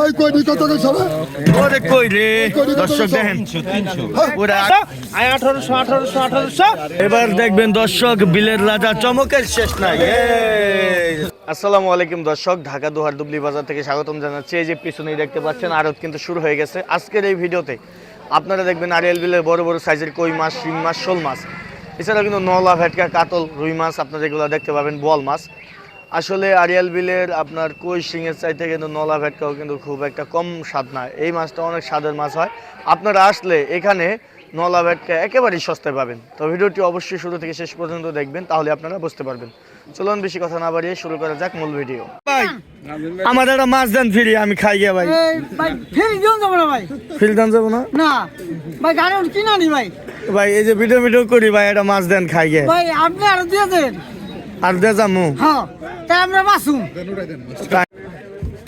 ওই কই নি কত কইছ রে? ওরে কই রে? দর্শক দেখেন। পুরা আয় আঠারোশো আঠারোশো আঠারোশো। এবার দেখবেন দর্শক বিলের রাজা চমকের শেষ নাই। আসসালামু আলাইকুম দর্শক ঢাকা দুহার দুবলি বাজার থেকে স্বাগতম জানাচ্ছি। এই যে পিছনেই দেখতে পাচ্ছেন আরত কিন্তু শুরু হয়ে গেছে। আজকের এই ভিডিওতে আপনারা দেখবেন আরিয়াল বিলের বড় বড় সাইজের কই মাছ শিং মাছ শোল মাছ। এছাড়াও কিন্তু নলা ভেটকা কাতল রুই মাছ আপনারা এগুলো দেখতে পাবেন বল মাছ। আসলে আরিয়াল বিলের আপনার কই শিঙের চাইতে কিন্তু নলা ভেটকাও কিন্তু খুব একটা কম স্বাদ না। এই মাছটা অনেক স্বাদের মাছ হয়। আপনারা আসলে এখানে নলা ভেটকা একেবারেই সস্তায় পাবেন। তো ভিডিওটি অবশ্যই শুরু থেকে শেষ পর্যন্ত দেখবেন তাহলে আপনারা বুঝতে পারবেন। চলুন বেশি কথা না বাড়িয়ে শুরু করা যাক মূল ভিডিও। ভাই আমার একটা মাছ দেন ফিরি আমি খাই গিয়ে ভাই। এই ভাই ফেরি দিন যাব না ভাই। ফিরি দাম যাব না? না ভাই গাড়ি কিনা নি ভাই। ভাই এই যে ভিডিও ভিডিও করি ভাই একটা মাছ দেন খাই গিয়ে। ভাই আপনি আরও দিয়ে দেন। আর দে যামু হ্যাঁ তাই আমরা বাসুম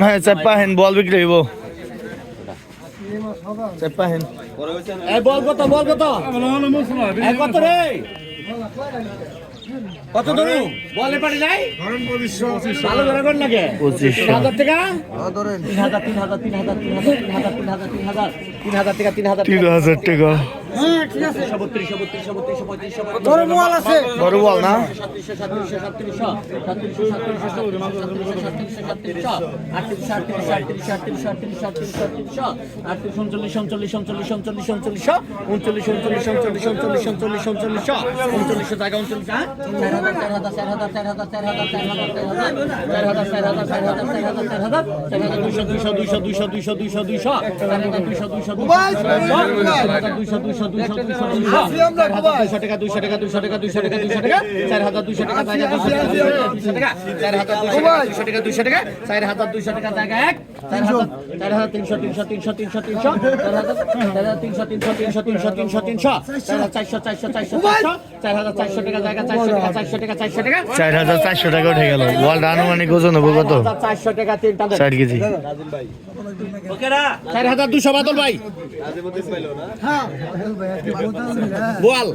হ্যাঁ চাপ্পা হেন বল বিক্রি হইব চাপ্পা হেন বল কত বল কত এই কত রে কত ধরু বলে পারি নাই ভালো করে কর লাগে তিন হাজার টাকা তিন হাজার তিন হাজার তিন হাজার তিন হাজার তিন হাজার তিন হাজার তিন হাজার টাকা তিন হাজার তিন হাজার টাকা হ্যাঁ দুইশো দুইশো দুইশো দুইশো দুইশো দুইশো দুইশো দুইশো দুইশো দুইশো দুইশো দুইশো চার হাজার দুইশো টাকা দুইশো টাকা দুইশো টাকা দুইশো টাকা দুইশো টাকা চার হাজার দুইশো টাকা জায়গা দুইশো টাকা দুইশো টাকা চার হাজার দুইশো টাকা দুইশো টাকা চার হাজার দুইশো টাকা জায়গা এক চার হাজার চার হাজার তিনশো তিনশো তিনশো তিনশো তিনশো চার হাজার চার হাজার তিনশো তিনশো তিনশো তিনশো তিনশো তিনশো চার হাজার চারশো চারশো চারশো চারশো চার হাজার চারশো টাকা জায়গা চারশো টাকা চারশো টাকা চারশো টাকা চার হাজার চারশো টাকা উঠে গেল আনুমানিক ওজন হব কত চারশো টাকা তিনটা। চার কেজি চার হাজার দুশো বাদল ভাই। হ্যাঁ। বোয়াল।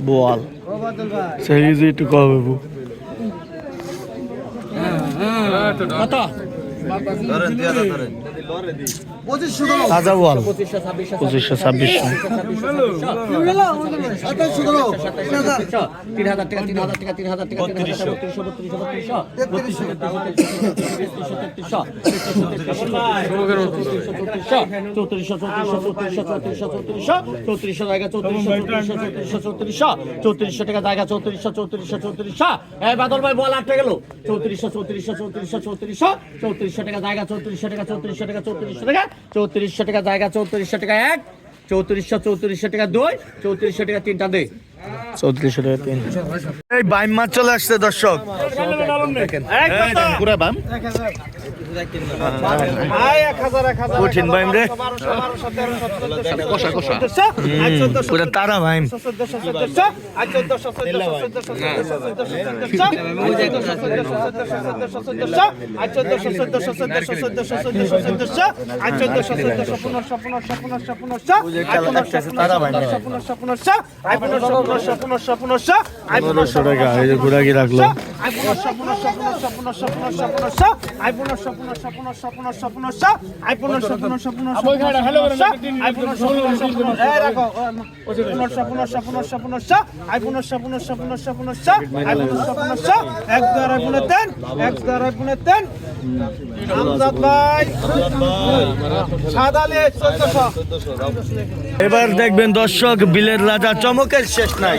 বোয়াল। সেই যে একটু কবে কত? ধরেন। চৌত্রিশশো টাকা জায়গা চৌত্রিশশো চৌত্রিশশো চৌত্রিশশো এই বাদল ভাই বল আটটা গেল চৌত্রিশশো চৌত্রিশশো চৌত্রিশশো চৌত্রিশশো চৌত্রিশশো টাকা জায়গা চৌত্রিশশো টাকা চৌত্রিশশো টাকা চৌত্রিশশো টাকা চৌত্রিশশো টাকা জায়গা চৌত্রিশশো টাকা এক চৌত্রিশশো চৌত্রিশশো টাকা দুই চৌত্রিশশো টাকা তিনটা দুই। চৌত্রিশশো টাকা তিন। এই বাইম মাছ চলে আসছে দর্শক। পুরা বাম কঠিন বাইম রে পুরা তারা বাইম এবার দেখবেন দর্শক বিলের রাজা চমকের শেষ নাই।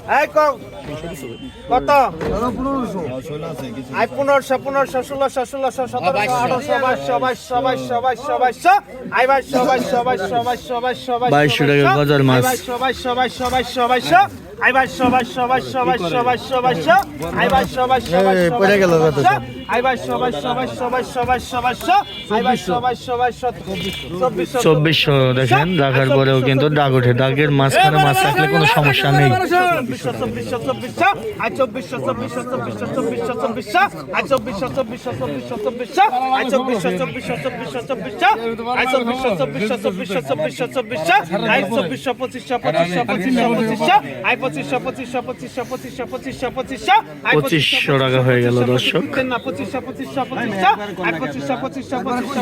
কত আই পনেরোশো পনেরোশো ষোলোশো ষোলোশো সতেরোশো আঠারোশো বাইশশো বাইশশো বাইশশো বাইশশো বাইশশো আই বাইশশো বাইশশো বাইশশো বাইশশো বাইশশো বাইশশো টাকা গজার মাছ। বাইশশো বাইশশো বাইশশো বাইশশো বাইশশো আই বাইশশো বাইশশো বাইশশো বাইশশো বাইশশো বাইশশো আই বাইশশো বাইশশো এই, বাইশশো পড়ে গেল কত বাইশশো সব? আই বাইশশো বাইশশো বাইশশো বাইশশো বাইশশো বাইশশো আই বাইশশো বাইশশো বাইশশো চব্বিশশো চব্বিশশো দেখেন রাখার পরেও কিন্তু দাগ ওঠে দাগের মাঝখানে মাছ থাকলে কোনো সমস্যা নেই চব্বিশশো চব্বিশশো চব্বিশশো আই চব্বিশশো চব্বিশশো চব্বিশশো চব্বিশশো চব্বিশশো আই চব্বিশশো চব্বিশশো চব্বিশশো চব্বিশশো আই চব্বিশশো চব্বিশশো চব্বিশশো চব্বিশশো আই চব্বিশশো চব্বিশশো চব্বিশশো চব্বিশশো চব্বিশশো আই চব্বিশশো পঁচিশশো পঁচিশশো পঁচিশশো পঁচিশশো আই পঁচিশশো পঁচিশশো পঁচিশশো পঁচিশশো পঁচিশশো পঁচিশশো আই পঁচিশশো টাকা হয়ে গেল দর্শক না পঁচিশশো পঁচিশশো পঁচিশশো আই পঁচিশশো পঁচিশশো পঁচিশশো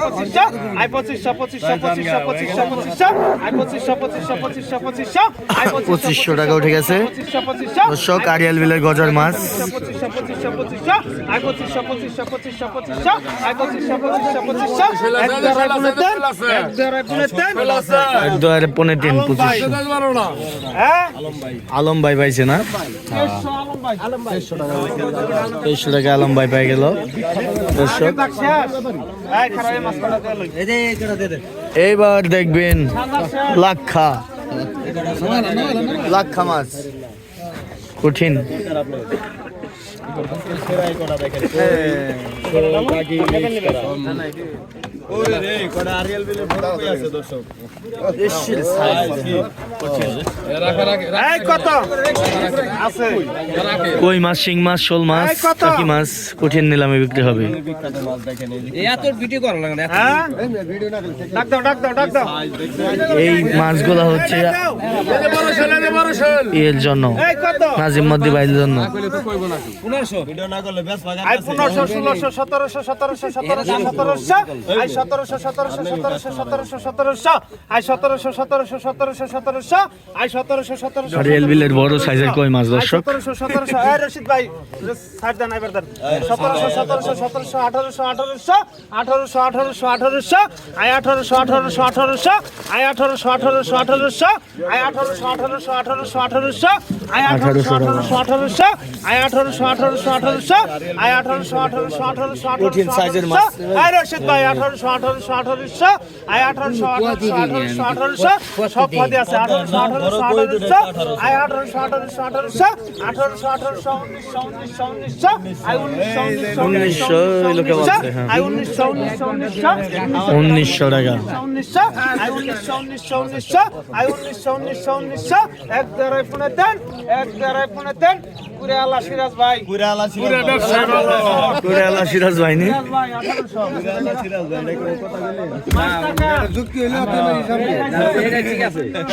পঁচিশশো আই পঁচিশশো পঁচিশশো পঁচিশশো পঁচিশশো পঁচিশশো আই পঁচিশশো পঁচিশশো পঁচিশশো পঁচিশশো আই পঁচিশশো টাকা উঠে গেছে পঁচিশশো দর্শক আরিয়াল বিলের গজার মাছ। এক দু হাজার পনেরো তিন আলম ভাই পাইছে না? তেইশশো টাকা আলম ভাই পাই গেল। দর্শক এইবার দেখবেন লাক্ষা। লাক্ষা মাছ কঠিন। এই করা আছে কই মাছ শিং মাছ শোল মাছ এই কত? মাছ? কঠিন নিলামে বিক্রি হবে। ডাক দাও ডাক দাও ডাক এই মাছগুলা হচ্ছে এর জন্য নাজিম মদ্দি বাইলের জন্য। পনেরোশো। ষোলোশো সতেরোশো সতেরোশো সতেরোশো সতেরোশো আই সতেরোশো সতেরোশো সতেরোশো সতেরোশো সতেরোশো আই সতেরোশো সতেরোশো সতেরোশো সতেরোশো আই সতেরোশো সতেরোশো আরিয়াল বিলের বড় সাইজের কই মাছ দর্শক সতেরোশো সতেরোশো এই রশিদ ভাই সাইড দেন এবার দেন সতেরোশো সতেরোশো সতেরোশো আঠারোশো আঠারোশো আঠারোশো আঠারোশো আঠারোশো আই আঠারোশো আঠারোশো আঠারোশো আই আঠারোশো আঠারোশো আঠারোশো আই আঠারোশো আঠারোশো আঠারোশো আঠারোশো আই আঠারোশো আঠারোশো আঠারোশো আই আঠারোশো আঠারোশো আঠারোশো আই আঠারোশো আঠারোশো আঠারোশো কঠিন size-এর মাছ। আই রশিদ ভাই আঠারোশো আঠারোশো আঠারোশো আই আঠারোশো আঠারোশো আঠারোশো আঠারোশো সব পদে আছে আঠারোশো আঠারোশো আঠারোশো আই আঠারোশো আঠারোশো আঠারোশো আঠারোশো আঠারোশো উনিশশো উনিশশো উনিশশো উনিশশো। আই উনিশশো উনিশশো উনিশশো উনিশশো টাকা উনিশশো আই উনিশশো উনিশশো উনিশশো আই উনিশশো উনিশশো উনিশশো এক দেড়াই পুনে দেন এক দেড়াই পুনে দেন সিরাজ ভাই। কুড়ে সিরাজ ভাই। আঠারোশো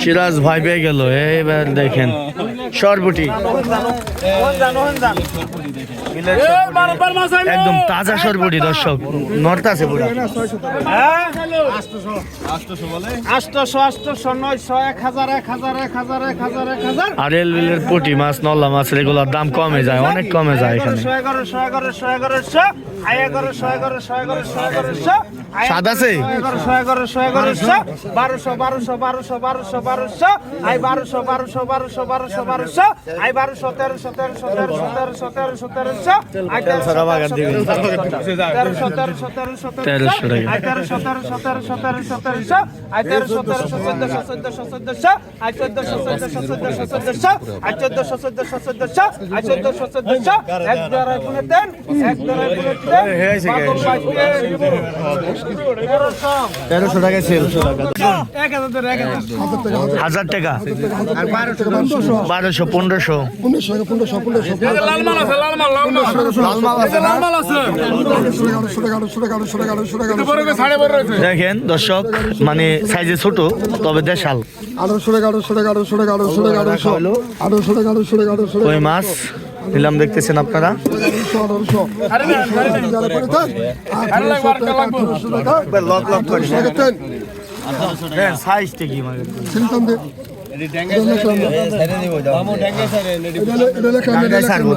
সিরাজ ভাই। পেয়ে গেল এইবার দেখেন। সরবটি। জানো জান? একদম তাজা সরবটি দর্শক। নর্তা আছে পুরো আটশোশো আটশোশো নয়শো এক হাজার এক হাজার এক হাজার এক হাজার এক হাজার। আরিয়াল বিলের পুটি মাছ নল্লা মাছ এগুলোর দাম কমে যায় অনেক কমে যায় এখানে। স্বাদ আছে? এগারোশো এগারোশো এগারোশো বারোশো বারোশো বারোশো বারোশো বারোশো আই বারোশো বারোশো বারোশো বারোশো বারোশো আই বারোশো তেরোশো তেরোশো তেরোশো তেরোশো তেরোশো তেরোশো আই তেরোশো। তেরোশো তেরোশো তেরোশো তেরোশো। আই তেরোশো তেরোশো তেরোশো তেরোশো তেরোশো আই তেরোশো তেরোশো চোদ্দশো চোদ্দশো চোদ্দশো আই চোদ্দশো চোদ্দশো চোদ্দশো চোদ্দশো আই চোদ্দশো চোদ্দশো চোদ্দশো আই চোদ্দশো এক দেন এক দেন তেরোশো টাকা সেল হাজার টাকা। বারোশো পনেরোশো। দেখেন দর্শক মানে সাইজে ছোট তবে দেশাল। আঠারোশো এগারোশো এগারোশো এগারোশো এগারোশো আঠারোশো এগারোশো এগারোশো কই মাছ? নিলাম দেখতেছেন আপনারা সাইজটা কি মানে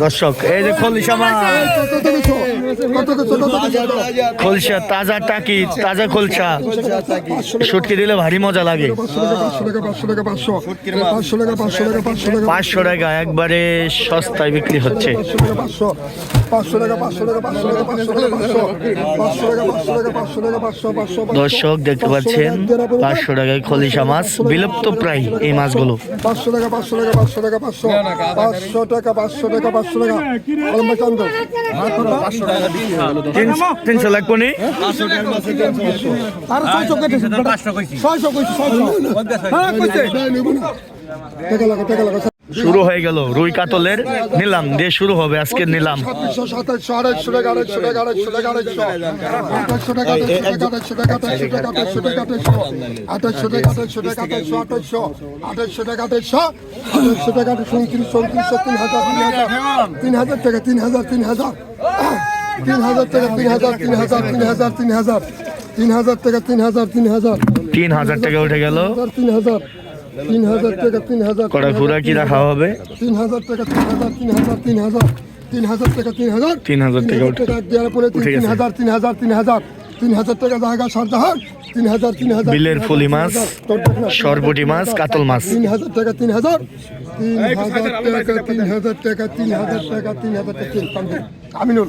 দর্শক। এই যে খলিশা মাছ খলসা তাজা টাকি তাজা খলসা শুটকি দিলে ভারী মজা লাগে। পাঁচশো টাকা একবারে সস্তায় বিক্রি হচ্ছে। দর্শক দেখতে পাচ্ছেন পাঁচশো টাকায় খলিশা মাছ বিলুপ্ত প্রায় এই মাছগুলো পাঁচশো টাকা পাঁচশো টাকা পাঁচশো টাকা পাঁচশো পাঁচশো টাকা পাঁচশো টাকা পাঁচশো টাকা তিনশো টাকা শুরু হয়ে গেল রুই কাতলের নিলাম, দিয়ে শুরু হবে আজকে নিলাম। তিন হাজার টাকা তিন হাজার তিন হাজার তিন হাজার টাকা তিন হাজার তিন হাজার তিন হাজার তিন হাজার তিন হাজার টাকা তিন হাজার তিন হাজার তিন হাজার টাকা উঠে গেল। তিন হাজার তিন হাজার টাকা তিন হাজার কড়া ফুরা কি রাখা হবে তিন হাজার টাকা তিন হাজার তিন হাজার তিন হাজার তিন হাজার টাকা তিন হাজার তিন হাজার টাকা দেওয়ার পরে তিন। হাজার তিন হাজার তিন হাজার তিন হাজার টাকা জায়গা সারজাহার তিন হাজার তিন হাজার বিলের তিন ফুলি হাজার, মাছ, সরপুঁটি মাছ, কাতল মাছ। তিন হাজার টাকা তিন হাজার তিন হাজার টাকা তিন হাজার টাকা তিন হাজার টাকা তিন হাজার টাকা আমিনুল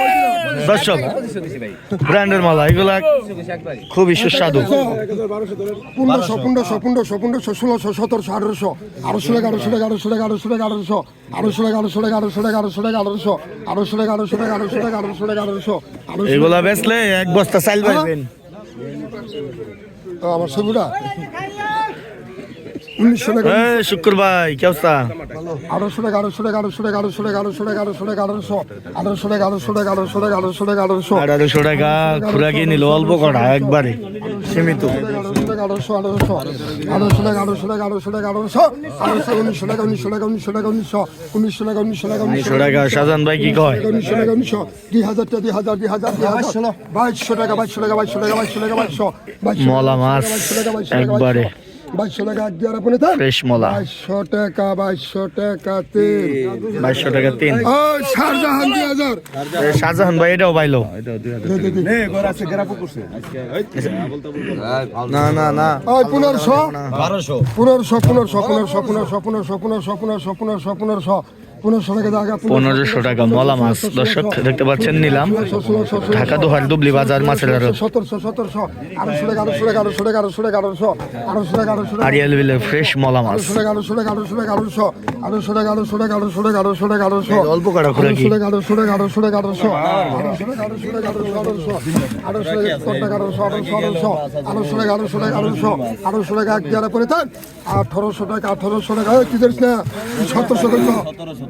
দর্শক গ্র্যান্ডার মালা এগুলা খুবই সুস্বাদু পনেরোশো পনেরোশো পনেরোশো পনেরোশো ষোলোশো সতেরোশো আঠারোশো আড়াইশো টাকা আড়াইশো টাকা আড়াইশো টাকা আড়াইশো টাকা আড়াইশো আড়াইশো টাকা আড়াইশো টাকা আড়াইশো টাকা আড়াইশো টাকা আড়াইশো আড়াইশো টাকা আড়াইশো টাকা আড়াইশো টাকা আড়াইশো টাকা আড়াইশো আড়াইশো এগুলা বেচলে এক বস্তা চাইল পাইবেন আমার ছবিটা উনিশশো টাকা এই শুক্র ভাই কি অবস্থা আড়াইশো টাকা আড়াইশো টাকা আড়াইশো টাকা আড়াইশো টাকা আড়াইশো টাকা আড়াইশো টাকা আড়াইশো আড়াইশো টাকা আড়াইশো টাকা আড়াইশো টাকা আড়াইশো টাকা আড়াইশো আঠারোশো টাকা খুরাকি নিল অল্প কটা একবারে সীমিত আড়াইশো টাকা আড়াইশো আড়াইশো আড়াইশো টাকা আড়াইশো টাকা আড়াইশো টাকা আড়াইশো আড়াইশো উনিশশো টাকা উনিশশো টাকা উনিশশো টাকা উনিশশো উনিশশো টাকা উনিশশো টাকা উনিশশো টাকা শাহজাহান ভাই কি কয় উনিশশো টাকা উনিশশো দুই হাজার টাকা দুই হাজার দুই হাজার দুই হাজার বাইশশো টাকা বাইশশো টাকা বাইশশো টাকা বাইশশো টাকা বাইশশো মলা মাছ একবারে বাইশশো টাকা এক দিয়ে আপনি দেন? ফ্রেশ মলা। বাইশশো টাকা বাইশশো টাকা তিন। বাইশশো টাকা তিন। ও শাহজাহান দুই হাজার। শাহজাহান ভাই এটাও পাইলো না না না ওই পনেরোশো? পনেরোশো পনেরোশো পনেরোশো পনেরোশো পনেরোশো পনেরোশো পনেরোশো পনেরোশো পনেরোশো। পনেরোশো পনেরোশো টাকা পনেরোশো টাকা মলা মাছ দর্শক দেখতে পাচ্ছেন নিলাম ঢাকা দোহার দুবলি বাজার মাছের আড়ত সতেরোশো সতেরোশো আড়াইশো টাকা আড়াইশো টাকা আড়াইশো টাকা আড়াইশো টাকা আড়াইশো আড়াইশো টাকা আড়াইশো টাকা ফ্রেশ মলা মাছ আড়াইশো টাকা আড়াইশো টাকা আড়াইশো টাকা আড়াইশো টাকা আড়াইশো টাকা আড়াইশো টাকা আড়াইশো টাকা আড়াইশো অল্প কটা খুরাকি আড়াইশো টাকা আড়াইশো টাকা আড়াইশো টাকা আড়াইশো আড়াইশো টাকা আড়াইশো টাকা আড়াইশো আড়াইশো টাকা আড়াইশো আড়াইশো আড়াইশো টাকা আড়াইশো টাকা আড়াইশো আড়াইশো টাকা এক করে আঠারোশো টাকা আঠারোশো টাকা কি জানিস না সতেরোশো টাকা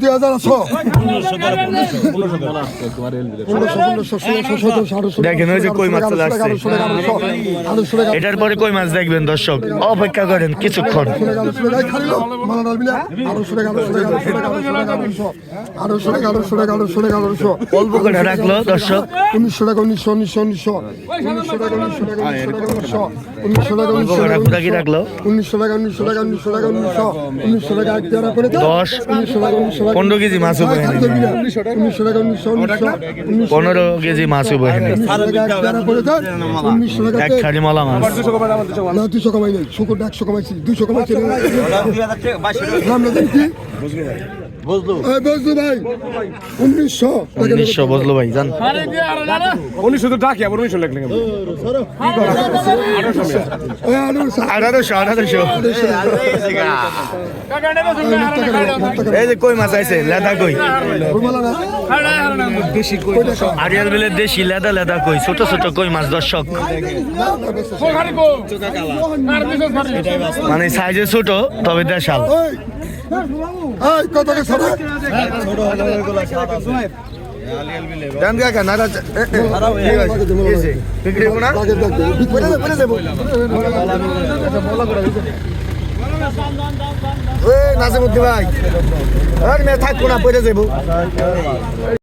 দুই হাজার দেখেন, ওই যে কই মাছ চলে আসছে। এটার পরে কই মাছ দেখবেন দর্শক অপেক্ষা করেন কিছুক্ষণ অল্প করে রাখল দর্শক উনিশশো টাকা উনিশশো উনিশশো উনিশশো উনিশশো টাকা উনিশশো টাকা উনিশশো টাকা উনিশশো টাকা উনিশশো টাকা? উনিশশো টাকা উনিশশো টাকা উনিশশো টাকা উনিশশো টাকা এক দেওয়ার দশ, মাছ পনেরো কেজি মাছ উবে পনেরো কেজি মাছ উবে এক খাড়ি মালা মাছ। না দুশো কমাই নাই শুকুর একশো কমাইছি দুশো কমাইছি আমরা দেখি বজলু। ভাই উনিশশো উনিশশো বজলো ভাই জান উনিশশো তো ডাকি আবার উনিশশো লেখলেন এই আঠারোশো। আঠারোশো। আঠারোশো এই যে কই মাছ আছে লেদা কই? আরিয়াল বিলের দেশি লেদা লেদা কই? ছোট ছোট কই মাছ দর্শক? মানে সাইজে ছোট তবে দেশাল। এই কত কে ছোট ছোট হলো এগুলা সাদা ডান গা কেন আর বিক্রি করব নাজিমুদ্দিন ভাই থাকব না পরে যাব